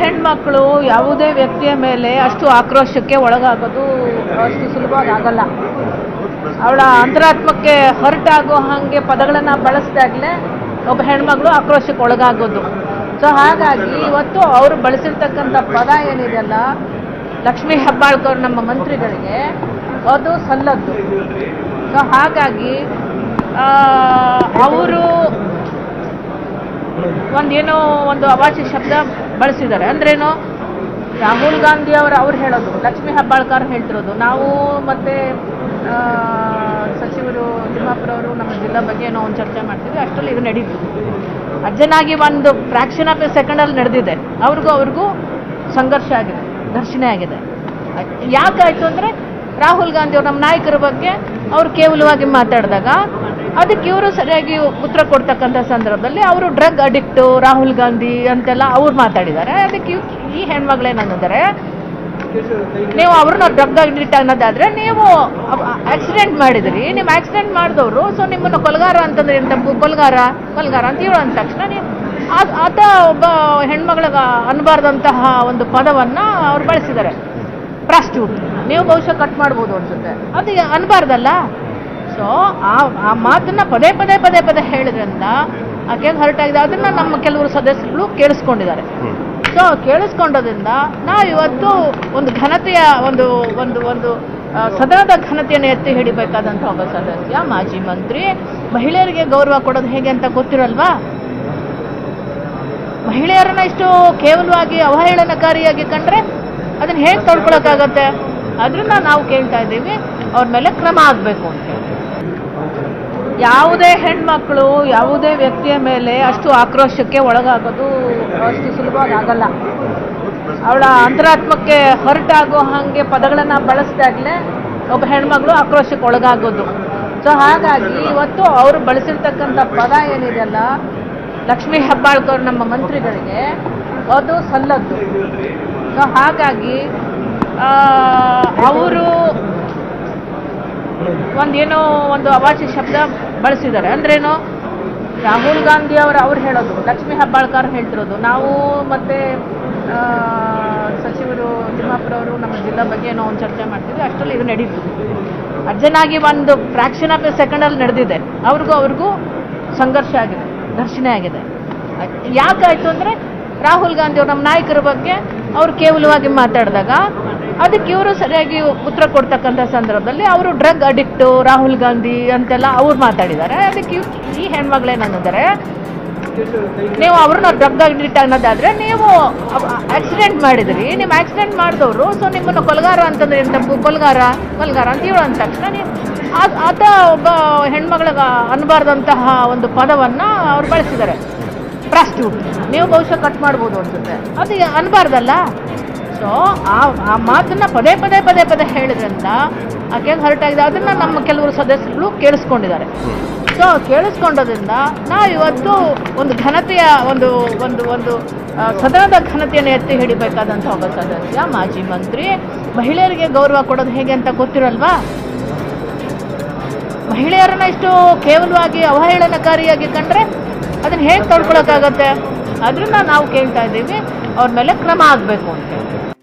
ಹೆಣ್ಮಕ್ಳು, ಯಾವುದೇ ವ್ಯಕ್ತಿಯ ಮೇಲೆ ಅಷ್ಟು ಆಕ್ರೋಶಕ್ಕೆ ಒಳಗಾಗೋದು ಅಷ್ಟು ಸುಲಭವಾಗಿ ಆಗಲ್ಲ ಅವಳ ಅಂತರಾತ್ಮಕ್ಕೆ ಹರ್ಟ್ ಆಗೋ ಹಾಗೆ ಪದಗಳನ್ನು ಬಳಸಿದಾಗಲೇ ಒಬ್ಬ ಹೆಣ್ಮಗಳು ಆಕ್ರೋಶಕ್ಕೆ ಒಳಗಾಗೋದು. ಸೊ ಹಾಗಾಗಿ ಇವತ್ತು ಅವರು ಬಳಸಿರ್ತಕ್ಕಂಥ ಪದ ಏನಿದೆಯಲ್ಲ ಲಕ್ಷ್ಮೀ ಹೆಬ್ಬಾಳ್ಕರ್ ನಮ್ಮ ಮಂತ್ರಿಗಳಿಗೆ ಅದು ಸಲ್ಲದ್ದು. ಸೊ ಹಾಗಾಗಿ ಅವರು ಒಂದೇನೋ ಒಂದು ಅವಾಚ್ಯ ಶಬ್ದ ಬಳಸಿದ್ದಾರೆ. ಅಂದ್ರೇನು, ರಾಹುಲ್ ಗಾಂಧಿ ಅವರು ಅವ್ರು ಹೇಳೋದು, ಲಕ್ಷ್ಮೀ ಹೆಬ್ಬಾಳ್ಕರ್ ಹೇಳ್ತಿರೋದು. ನಾವು ಮತ್ತೆ ಸಚಿವರು ತಿಮ್ಮಾಪುರ ಅವರು ನಮ್ಮ ಜಿಲ್ಲಾ ಬಗ್ಗೆ ಏನೋ ಒಂದು ಚರ್ಚೆ ಮಾಡ್ತಿದ್ವಿ, ಅಷ್ಟರಲ್ಲಿ ಇದು ನಡೀತು. ಅಜ್ಜನಾಗಿ ಒಂದು ಫ್ರಾಕ್ಷನ್ ಆಫ್ ಎ ಸೆಕೆಂಡಲ್ಲಿ ನಡೆದಿದೆ. ಅವ್ರಿಗೂ ಅವ್ರಿಗೂ ಸಂಘರ್ಷ ಆಗಿದೆ, ಘರ್ಷಣೆ ಆಗಿದೆ. ಯಾಕಾಯ್ತು ಅಂದರೆ, ರಾಹುಲ್ ಗಾಂಧಿ ಅವರು ನಮ್ಮ ನಾಯಕರ ಬಗ್ಗೆ ಅವ್ರು ಕೇವಲವಾಗಿ ಮಾತಾಡಿದಾಗ ಅದಕ್ಕೆ ಇವರು ಸರಿಯಾಗಿ ಉತ್ತರ ಕೊಡ್ತಕ್ಕಂಥ ಸಂದರ್ಭದಲ್ಲಿ ಅವರು ಡ್ರಗ್ ಅಡಿಕ್ಟು, ರಾಹುಲ್ ಗಾಂಧಿ ಅಂತೆಲ್ಲ ಅವ್ರು ಮಾತಾಡಿದ್ದಾರೆ. ಅದಕ್ಕೆ ಈ ಹೆಣ್ಮಗಳೇನಂದರೆ, ನೀವು ಅವ್ರನ್ನ ಡ್ರಗ್ ಅಡಿಕ್ಟ್ ಅನ್ನೋದಾದ್ರೆ ನೀವು ಆಕ್ಸಿಡೆಂಟ್ ಮಾಡಿದ್ರಿ. ನೀವು ಆಕ್ಸಿಡೆಂಟ್ ಮಾಡಿದವರು, ಸೊ ನಿಮ್ಮನ್ನು ಕೊಲ್ಗಾರ ಅಂತಂದ್ರೆ ಎಂತ ಕೊಲ್ಗಾರ ಕೊಲ್ಗಾರ ಅಂತ ಹೇಳೋ ಅಂದ ತಕ್ಷಣ ನೀವು ಆತ ಒಬ್ಬ ಹೆಣ್ಮಗಳಿಗೆ ಅನ್ಬಾರ್ದಂತಹ ಒಂದು ಪದವನ್ನ ಅವ್ರು ಬಳಸಿದ್ದಾರೆ. ಪ್ರಾಸ್ಟ್ಯೂಟ್ ನೀವು ಬಹುಶಃ ಕಟ್ ಮಾಡ್ಬೋದು ಅನ್ಸುತ್ತೆ. ಅದು ಅನ್ಬಾರ್ದಲ್ಲ? ಸೊ, ಆ ಮಾತನ್ನ ಪದೇ ಪದೇ ಪದೇ ಪದೇ ಹೇಳಿದ್ರಿಂದ ಆಕೆ ಹರ್ಟ್ ಆಗಿದೆ ಅದನ್ನ ನಮ್ಮ ಕೆಲವರು ಸದಸ್ಯರು ಕೇಳಿಸ್ಕೊಂಡಿದ್ದಾರೆ. ಸೊ, ಕೇಳಿಸ್ಕೊಂಡೋದ್ರಿಂದ ನಾವು ಇವತ್ತು ಒಂದು ಘನತೆಯ, ಒಂದು ಒಂದು ಒಂದು ಸದನದ ಘನತೆಯನ್ನು ಎತ್ತಿ ಹಿಡಿಬೇಕಾದಂಥ ಒಬ್ಬ ಸದಸ್ಯ, ಮಾಜಿ ಮಂತ್ರಿ. ಮಹಿಳೆಯರಿಗೆ ಗೌರವ ಕೊಡೋದು ಹೇಗೆ ಅಂತ ಗೊತ್ತಿರಲ್ವಾ? ಮಹಿಳೆಯರನ್ನ ಇಷ್ಟು ಕೇವಲವಾಗಿ ಅವಹೇಳನಕಾರಿಯಾಗಿ ಕಂಡ್ರೆ ಅದನ್ನ ಹೇಗೆ ತಡ್ಕೊಳಕ್ಕಾಗತ್ತೆ? ಅದನ್ನ ನಾವು ಕೇಳ್ತಾ ಇದ್ದೀವಿ. ಅವ್ರ ಮೇಲೆ ಕ್ರಮ ಆಗಬೇಕು ಅಂತ ಯಾವುದೇ ಹೆಣ್ಮಕ್ಳು, ಯಾವುದೇ ವ್ಯಕ್ತಿಯ ಮೇಲೆ ಅಷ್ಟು ಆಕ್ರೋಶಕ್ಕೆ ಒಳಗಾಗೋದು ಅಷ್ಟು ಸುಲಭವಾಗಿ ಆಗಲ್ಲ ಅವಳ ಅಂತರಾತ್ಮಕ್ಕೆ ಹರ್ಟ್ ಆಗೋ ಹಾಗೆ ಪದಗಳನ್ನು ಬಳಸಿದಾಗಲೇ ಒಬ್ಬ ಹೆಣ್ಮಗಳು ಆಕ್ರೋಶಕ್ಕೆ ಒಳಗಾಗೋದು. ಸೊ ಹಾಗಾಗಿ ಇವತ್ತು ಅವರು ಬಳಸಿರ್ತಕ್ಕಂಥ ಪದ ಏನಿದೆಯಲ್ಲ ಲಕ್ಷ್ಮೀ ಹೆಬ್ಬಾಳ್ಕರ್ ನಮ್ಮ ಮಂತ್ರಿಗಳಿಗೆ ಅದು ಸಲ್ಲದ್ದು. ಸೊ ಹಾಗಾಗಿ ಅವರು ಒಂದೇನೋ ಒಂದು ಅವಾಚ್ಯ ಶಬ್ದ ಬಳಸಿದ್ದಾರೆ. ಅಂದ್ರೇನು? ರಾಹುಲ್ ಗಾಂಧಿ ಅವರು ಅವ್ರು ಹೇಳೋದು, ಲಕ್ಷ್ಮೀ ಹೆಬ್ಬಾಳ್ಕರ್ ಹೇಳ್ತಿರೋದು. ನಾವು ಮತ್ತೆ ಸಚಿವರು ತಿಮ್ಮಾಪುರ ಅವರು ನಮ್ಮ ಜಿಲ್ಲಾ ಬಗ್ಗೆ ಏನೋ ಒಂದು ಚರ್ಚೆ ಮಾಡ್ತಿದ್ವಿ. ಅಷ್ಟರಲ್ಲಿ ಇದು ನಡೀತು. ಅರ್ಜನಾಗಿ ಒಂದು ಫ್ರಾಕ್ಷನ್ ಆಫ್ ಎ ಸೆಕೆಂಡಲ್ಲಿ ನಡೆದಿದೆ. ಅವ್ರಿಗೂ ಅವ್ರಿಗೂ ಸಂಘರ್ಷ ಆಗಿದೆ, ಘರ್ಷಣೆ ಆಗಿದೆ. ಯಾಕಾಯಿತು ಅಂದರೆ, ರಾಹುಲ್ ಗಾಂಧಿ ಅವರು ನಮ್ಮ ನಾಯಕರ ಬಗ್ಗೆ ಅವ್ರು ಕೇವಲವಾಗಿ ಮಾತಾಡಿದಾಗ ಅದಕ್ಕೆ ಇವರು ಸರಿಯಾಗಿ ಉತ್ತರ ಕೊಡ್ತಕ್ಕಂಥ ಸಂದರ್ಭದಲ್ಲಿ ಅವರು ಡ್ರಗ್ ಅಡಿಕ್ಟು, ರಾಹುಲ್ ಗಾಂಧಿ ಅಂತೆಲ್ಲ ಅವ್ರು ಮಾತಾಡಿದ್ದಾರೆ. ಅದಕ್ಕೆ ಈ ಹೆಣ್ಮಗಳೇನಂದರೆ ನೀವು ಅವ್ರನ್ನ ಡ್ರಗ್ ಅಡಿಕ್ಟ್ ಅನ್ನೋದಾದ್ರೆ ನೀವು ಆಕ್ಸಿಡೆಂಟ್ ಮಾಡಿದ್ರಿ. ನೀವು ಆಕ್ಸಿಡೆಂಟ್ ಮಾಡಿದವರು, ಸೊ ನಿಮ್ಮನ್ನು ಕೊಲ್ಗಾರ ಅಂತಂದ್ರೆ ತಪ್ಪು ಕೊಲ್ಗಾರ ಕೊಲ್ಗಾರ ಅಂತ ಹೇಳೋ ಅಂದ ತಕ್ಷಣ ನೀವು ಆತ ಒಬ್ಬ ಹೆಣ್ಮಗಳಿಗೆ ಅನ್ಬಾರ್ದಂತಹ ಒಂದು ಪದವನ್ನ ಅವ್ರು ಬಳಸಿದ್ದಾರೆ. ಪ್ರಾಸ್ಟ್ಯೂಟ್ ನೀವು ಬಹುಶಃ ಕಟ್ ಮಾಡ್ಬೋದು ಅನ್ಸುತ್ತೆ. ಅದು ಅನ್ಬಾರ್ದಲ್ಲ? ಸೊ ಆ ಆ ಮಾತನ್ನ ಪದೇ ಪದೇ ಪದೇ ಪದೇ ಹೇಳಿದ್ರಿಂದ ಆಕೆ ಹರ್ಟ್ ಆಗಿದೆ. ಅದನ್ನ ನಮ್ಮ ಕೆಲವರು ಸದಸ್ಯರು ಕೇಳಿಸ್ಕೊಂಡಿದ್ದಾರೆ. ಸೊ ಕೇಳಿಸ್ಕೊಂಡೋದ್ರಿಂದ ನಾವು ಇವತ್ತು ಒಂದು ಘನತೆಯ ಒಂದು ಒಂದು ಒಂದು ಸದನದ ಘನತೆಯನ್ನು ಎತ್ತಿ ಹಿಡಿಬೇಕಾದಂಥ ಒಬ್ಬ ಸದಸ್ಯ, ಮಾಜಿ ಮಂತ್ರಿ. ಮಹಿಳೆಯರಿಗೆ ಗೌರವ ಕೊಡೋದು ಹೇಗೆ ಅಂತ ಗೊತ್ತಿರಲ್ವಾ? ಮಹಿಳೆಯರನ್ನ ಇಷ್ಟು ಕೇವಲವಾಗಿ ಅವಹೇಳನಕಾರಿಯಾಗಿ ಕಂಡ್ರೆ ಅದನ್ನ ಹೇಗೆ ತಡ್ಕೊಳಕ್ಕಾಗತ್ತೆ? ಅದನ್ನ ನಾವು ಕೇಳ್ತಾ ಇದ್ದೀವಿ. ಅವ್ರ ಮೇಲೆ ಕ್ರಮ ಆಗಬೇಕು ಅಂತ ಹೇಳಿ